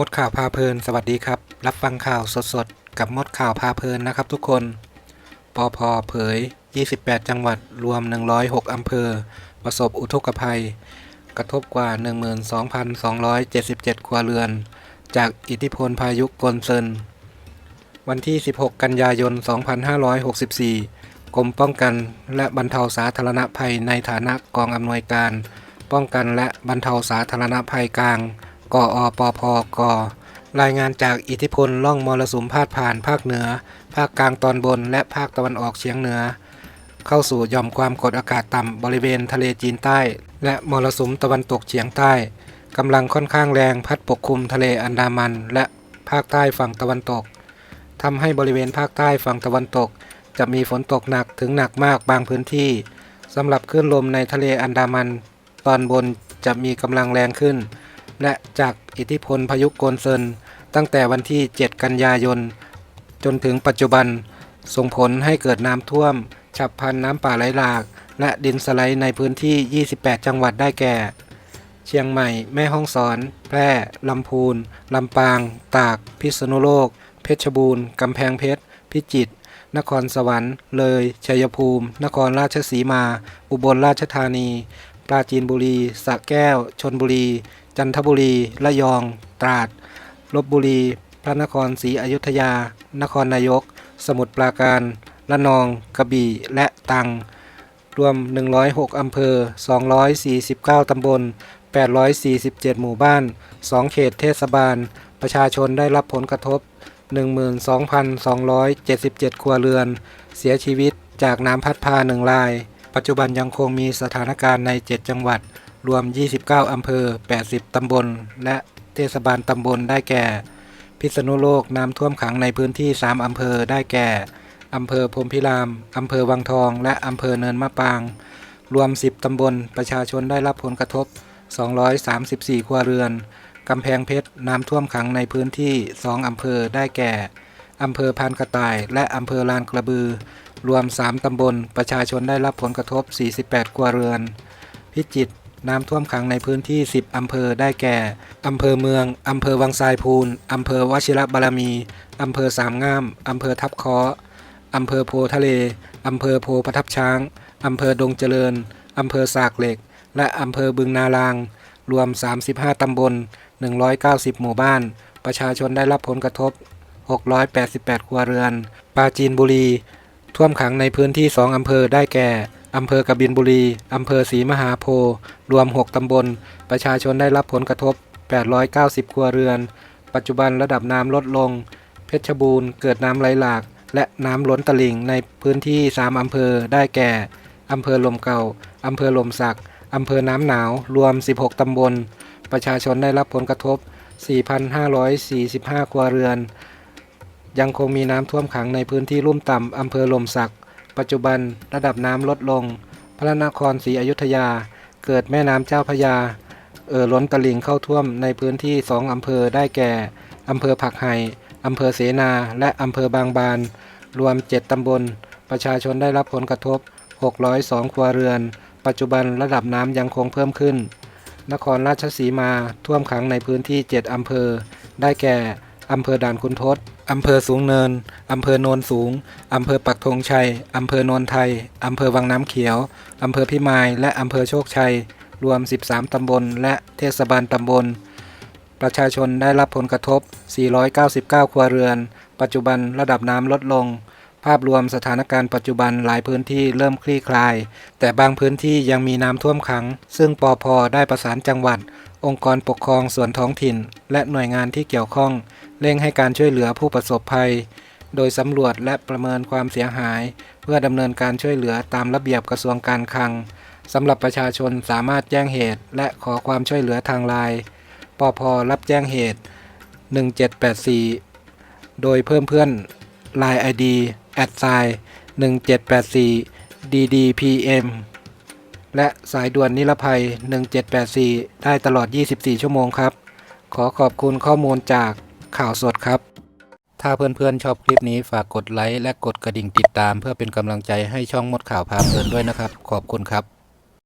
มดข่าวพาเพลิน สวัสดีครับ รับฟังข่าวสดๆ กับมดข่าวพาเพลินนะครับทุกคน ปอพอเผย 28 จังหวัดรวม 106 อำเภอ ประสบอุทกภัย กระทบกว่า 12,277 ครัวเรือน จากอิทธิพลพายุกลเซิน วันที่ 16 กันยายน 2564 กรมป้องกันและบรรเทาสาธารณภัยในฐานะกองอำนวยการ ป้องกันและบรรเทาสาธารณภัยกลาง กอปพกรายงานจากอิทธิพลล่องมรสุมพาดผ่านภาคเหนือ ภาคกลางตอนบน และภาคตะวันออกเฉียงเหนือ เข้าสู่ย่อมความกดอากาศต่ำบริเวณทะเลจีนใต้ และมรสุมตะวันตกเฉียงใต้กำลังค่อนข้างแรงพัดปกคลุมทะเลอันดามัน และภาคใต้ฝั่งตะวันตกทำให้บริเวณภาคใต้ฝั่งตะวันตก จะมีฝนตกหนักถึงหนักมากบางพื้นที่สำหรับคลื่นลมในทะเลอันดามัน ตอนบนจะมีกำลังแรงขึ้น และจากอิทธิพลพายุโกนเซิน ตั้งแต่วันที่ 7 กันยายน จนถึงปัจจุบัน ส่งผลให้เกิดน้ำท่วม ฉับพลันน้ำป่าไหลหลาก และดินสไลด์ในพื้นที่ 28 จังหวัดได้แก่ เชียงใหม่ แม่ฮ่องสอน แพร่ ลำพูน ลำปาง ตาก พิษณุโลก เพชรบูรณ์ กำแพงเพชร พิจิตรนครสวรรค์ เลย ชัยภูมิ นครราชสีมา อุบลราชธานี ปราจีนบุรีสระแก้ว ชนบุรี จันทบุรี ระยอง ตราด ลบบุรี พระนครศรีอยุธยา นครนายก สมุทรปราการละนอง กระบี่ และตรัง รวม 106 อำเภอ 249 ตำบล 847 หมู่บ้าน 2 เขตเทศบาล ประชาชนได้รับผลกระทบ 12,277 ครัวเรือน เสียชีวิตจากน้ำพัดพาหนึ่งราย ปัจจุบันยังคงมีสถานการณ์ใน 7 จังหวัด รวม 29 อำเภอ 80 ตำบล และเทศบาลตำบลได้แก่ พิษณุโลกน้ำท่วมขังในพื้นที่ 3 อำเภอได้แก่ อำเภอพรมพิราม อำเภอวังทอง และอำเภอเนินมะปาง รวม 10 ตำบล ประชาชนได้รับผลกระทบ 234 ครัวเรือน กำแพงเพชร น้ำท่วมขังในพื้นที่ 2 อำเภอได้แก่ อำเภอพานกระต่าย และอำเภอลานกระบือ รวม 3 ตำบล ประชาชนได้รับผลกระทบ 48 ครัวเรือน พิจิตร น้ำท่วมขังในพื้นที่ 10 อำเภอได้แก่ อำเภอเมือง อำเภอวังทรายพูน อำเภอวชิรบารมี อำเภอสามงาม อำเภอทับคาะอำเภอโพทะเล อำเภอโพประทับช้าง อำเภอดงเจริญ อำเภอสากเหล็ก และอำเภอบึงนาลาง รวม 35 ตำบล 190 หมู่บ้าน ประชาชนได้รับผลกระทบ 688 ครัวเรือน ปราจีนบุรี ท่วมขังในพื้นที่ 2 อำเภอได้แก่ อำเภอกบินบุรี อำเภอศรีมหาโพธิ์รวม 6 ตำบล ประชาชนได้รับผลกระทบ 890 ครัวเรือน ปัจจุบันระดับน้ำลดลง เพชรบูรณ์เกิดน้ำไหลหลาก และน้ำล้นตลิ่งในพื้นที่ 3 อำเภอ ได้แก่ อำเภอลมเก่า อำเภอลมสัก อำเภอน้ำหนาว รวม 16 ตำบล ประชาชนได้รับผลกระทบ 4,545 ครัวเรือน ยังคงมีน้ำท่วมขังในพื้นที่ลุ่มต่ำอำเภอลมสัก ปัจจุบันระดับน้ำลดลง พระนครศรีอยุธยา เกิดแม่น้ำเจ้าพยา เอ่อล้นตลิ่งเข้าท่วมในพื้นที่2อำเภอได้แก่อำเภอผักไห่อำเภอเสนา และอำเภอบางบาน รวม 7 ตำบล ประชาชนได้รับผลกระทบ 602 ครัวเรือน ปัจจุบันระดับน้ำยังคงเพิ่มขึ้น นครราชสีมาท่วมขังในพื้นที่ 7 อำเภอ ได้แก่ อำเภอด่านคุณทศอำเภอสูงเนิน อำเภอโนนสูง อำเภอปักธงชัย อำเภอโนนไทย อำเภอวังน้ำเขียว อำเภอพิมาย และอำเภอโชคชัย รวม 13 ตำบล และเทศบาลตำบล ประชาชนได้รับผลกระทบ 499 ครัวเรือน ปัจจุบันระดับน้ำลดลง ภาพรวมสถานการณ์ปัจจุบันหลายพื้นที่เริ่มคลี่คลาย แต่บางพื้นที่ยังมีน้ำท่วมขัง ซึ่งปอพได้ประสานจังหวัด องค์กรปกครองส่วนท้องถิ่น และหน่วยงานที่เกี่ยวข้อง เร่งให้การช่วยเหลือผู้ประสบภัย โดยสำรวจและประเมินความเสียหาย เพื่อดำเนินการช่วยเหลือตามระเบียบกระทรวงการคลังสำหรับประชาชนสามารถแจ้งเหตุ และขอความช่วยเหลือทางไลน์ปอพรับแจ้งเหตุ 1784 โดยเพิ่มเพื่อน Line ID แอดไซน์1784 ddpm และสายด่วนนิรภัย 1784 ได้ตลอด 24 ชั่วโมงครับ ขอขอบคุณข้อมูลจากข่าวสดครับ ถ้าเพื่อนๆชอบคลิปนี้ฝากกดไลค์และกดกระดิ่งติดตาม เพื่อเป็นกำลังใจให้ช่องมดข่าวพาเพลินด้วยนะครับ ขอบคุณครับ